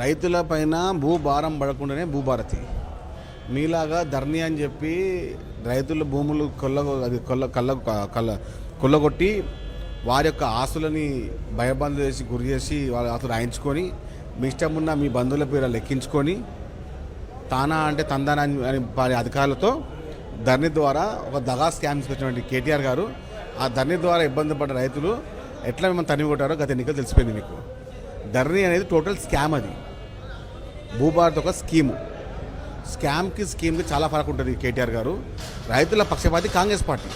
రైతుల పైన భూభారం పడకుండానే భూభారతి. మీలాగా ధరణి అని చెప్పి రైతుల భూములు కొల్ల అది కొల్ల కళ్ళ కళ్ళ కొల్లగొట్టి వారి యొక్క ఆస్తులని భయబంధ చేసి గురి చేసి వాళ్ళ ఆస్తులు రాయించుకొని మీ ఇష్టం ఉన్న మీ బంధువుల పేరు లెక్కించుకొని తానా అంటే తందానా అని వారి అధికారులతో ధర్ని ద్వారా ఒక దగా స్కామ్ తీసుకొచ్చినటువంటి కేటీఆర్ గారు ఆ ధర్ని ద్వారా ఇబ్బంది పడ్డ రైతులు ఎట్లా మిమ్మల్ని తనివి కొట్టారో గత ఎన్నికలు తెలిసిపోయింది మీకు. ధరణి అనేది టోటల్ స్కామ్ అది. భూభారత్ ఒక స్కీము. స్కామ్కి స్కీమ్కి చాలా ఫరక్ ఉంటుంది కేటీఆర్ గారు. రైతుల పక్షపాతి కాంగ్రెస్ పార్టీ.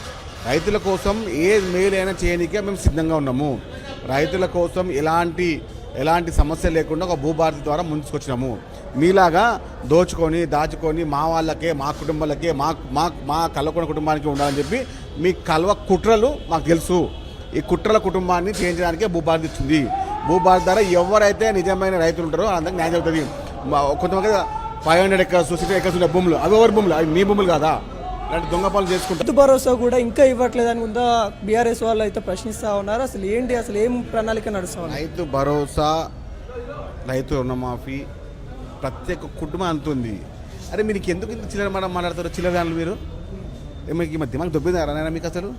రైతుల కోసం ఏ మేలైనా చేయడానికే మేము సిద్ధంగా ఉన్నాము. రైతుల కోసం ఎలాంటి ఎలాంటి సమస్య లేకుండా ఒక భూభారతి ద్వారా ముందుకొచ్చినాము. మీలాగా దోచుకొని దాచుకొని మా వాళ్ళకే మా కుటుంబాలకే మా మా మా కల్లకొండ కుటుంబానికి ఉండాలని చెప్పి మీ కలవ కుట్రలు మాకు తెలుసు. ఈ కుట్రల కుటుంబాన్ని చేయించడానికే భూభారతి ఇచ్చింది. భూభారతి ద్వారా ఎవరైతే నిజమైన రైతులు ఉంటారో అందరికి న్యాయం జరుగుతుంది. కొంతమంది five hundred acres sixty acres ఉన్న భూములు. అవి ఎవరి భూములు? అవి మీ భూములు కాదా? ఇలాంటి దొంగ పనులు చేసుకుంటారు భరోసా కూడా ఇంకా ఇవ్వట్లేదని ఉందా? బీఆర్ఎస్ వాళ్ళు అయితే ప్రశ్నిస్తా ఉన్నారు. అసలు ఏంటి? అసలు ఏం ప్రణాళిక నడుస్తా రైతు భరోసా రైతు రుణమాఫీ ప్రతి ఒక్క కుటుంబం అంతుంది అరే మీరు ఎందుకు ఇంత చిల్లర మాట మాట్లాడతారు? చిల్లర మీరు? మీకు ఈ మధ్య మాకు దొబ్బిందారా మీకు అసలు?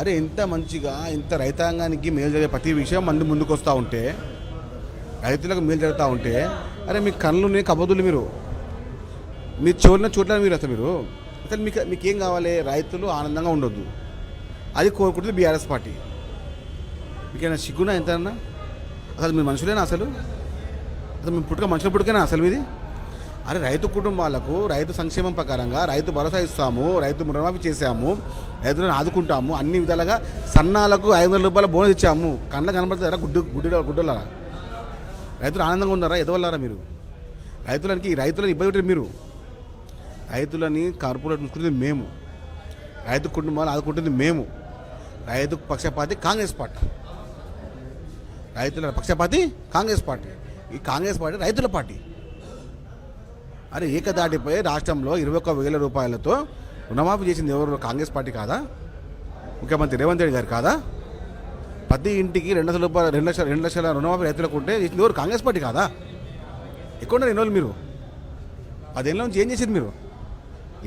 అరే ఎంత మంచిగా ఇంత రైతాంగానికి మేలు జరిగే ప్రతి విషయం మంది ముందుకు వస్తూ ఉంటే రైతులకు మేలు జరుగుతూ ఉంటే అరే మీ కళ్ళు కబదులు మీరు. మీరు చూడని చూడలేదు మీరు అసలు మీరు. అసలు మీకు మీకు ఏం కావాలి? రైతులు ఆనందంగా ఉండొద్దు. అది కోరుకుంటుంది బీఆర్ఎస్ పార్టీ. మీకైనా సిగ్గునా ఎంతన్నా అసలు మీరు మనుషులేనా అసలు? అసలు మీ పుట్టుక మనుషుల పుట్టుకేనా అసలు మీది? అరే రైతు కుటుంబాలకు రైతు సంక్షేమం ప్రకారంగా రైతు భరోసా ఇస్తాము రైతు రుణమాఫీ చేసాము రైతులను ఆదుకుంటాము అన్ని విధాలుగా సన్నాలకు ఐదు వందల రూపాయల బోనస్ ఇచ్చాము. కళ్ళ కనబడుతుందా గుడ్డు గుడ్డు గుడ్డలారా? రైతులు ఆనందంగా ఉన్నారా? ఎదవల్లారా మీరు? రైతులకి రైతులను ఇబ్బంది పెట్టారు మీరు. రైతులని కార్పొరేట్ చూసుకునేది మేము. రైతు కుటుంబాలు ఆదుకుంటుంది మేము. రైతు పక్షపాతి కాంగ్రెస్ పార్టీ. రైతుల పక్షపాతి కాంగ్రెస్ పార్టీ. ఈ కాంగ్రెస్ పార్టీ రైతుల పార్టీ. అరే ఏకదాటిపై రాష్ట్రంలో ఇరవై ఒక్క వేల రూపాయలతో రుణమాఫీ చేసింది ఎవరు? కాంగ్రెస్ పార్టీ కాదా? ముఖ్యమంత్రి రేవంత్ రెడ్డి గారు కాదా? ప్రతి ఇంటికి రెండు లక్షల రూపాయలు రెండు లక్షల రెండు లక్షల రుణమాఫీ రైతులకు ఉంటే ఎవరు కాంగ్రెస్ పార్టీ కాదా? ఎక్కువ ఎన్ని రోజులు మీరు. పదేళ్ళ నుంచి ఏం చేసింది మీరు?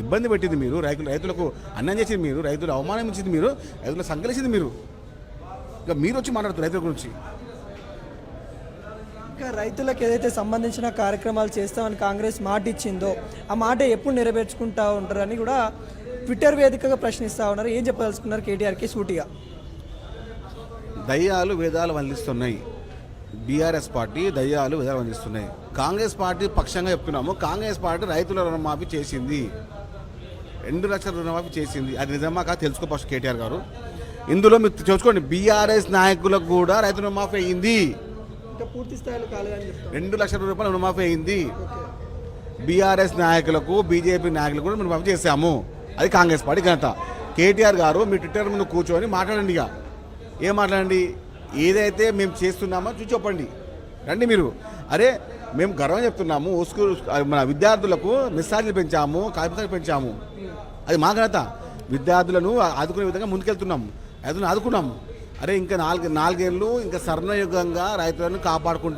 ఇబ్బంది పెట్టింది మీరు రైతులు రైతులకు అన్యాయం చేసింది మీరు రైతులు అవమానం ఇచ్చింది మీరు రైతులు సంకలేసింది మీరు. ఇంకా మీరు వచ్చి మాట్లాడుతారు రైతుల గురించి. ఇంకా రైతులకు ఏదైతే సంబంధించిన కార్యక్రమాలు చేస్తామని కాంగ్రెస్ మాట ఇచ్చిందో ఆ మాట ఎప్పుడు నెరవేర్చుకుంటా ఉంటారని కూడా ట్విట్టర్ వేదికగా ప్రశ్నిస్తూ ఉన్నారు. ఏం చెప్పదలుచుకున్నారు కేటీఆర్కి సూటిగా? దయ్యాలు వేదాలు వల్లిస్తున్నాయి బీఆర్ఎస్ పార్టీ దయ్యాలు వేదాలు వల్లిస్తున్నాయి కాంగ్రెస్ పార్టీ పక్షంగా చెప్తున్నాము కాంగ్రెస్ పార్టీ రైతుల రుణమాఫీ చేసింది. రెండు లక్షల రుణమాఫీ చేసింది. అది నిజమా కాదు తెలుసుకో ఫస్ట్ కేటీఆర్ గారు. ఇందులో మీరు తెలుసుకోండి బీఆర్ఎస్ నాయకులకు కూడా రైతు రుణమాఫీ అయింది. ఇంకా పూర్తి స్థాయిలో రెండు లక్షల రూపాయలు రుణమాఫీ అయింది. బీఆర్ఎస్ నాయకులకు బీజేపీ నాయకులకు కూడా మేము మాఫీ చేశాము. అది కాంగ్రెస్ పార్టీ ఘనత. కేటీఆర్ గారు మీ ట్విట్టర్ ముందు కూర్చొని మాట్లాడండి ఇక. ఏం మాట్లాడండి? ఏదైతే మేము చేస్తున్నామో చూసి చెప్పండి రండి మీరు. అరే మేము గర్వం చెప్తున్నాము. స్కూల్ మన విద్యార్థులకు మిస్సార్జీలు పెంచాము కాగితాలు పెంచాము. అది మా ఘనత. విద్యార్థులను ఆదుకునే విధంగా ముందుకెళ్తున్నాము రైతులను ఆదుకున్నాము అరే ఇంకా నాలుగు నాలుగేళ్ళు ఇంకా స్వర్ణయుగంగా రైతులను కాపాడుకుంటాం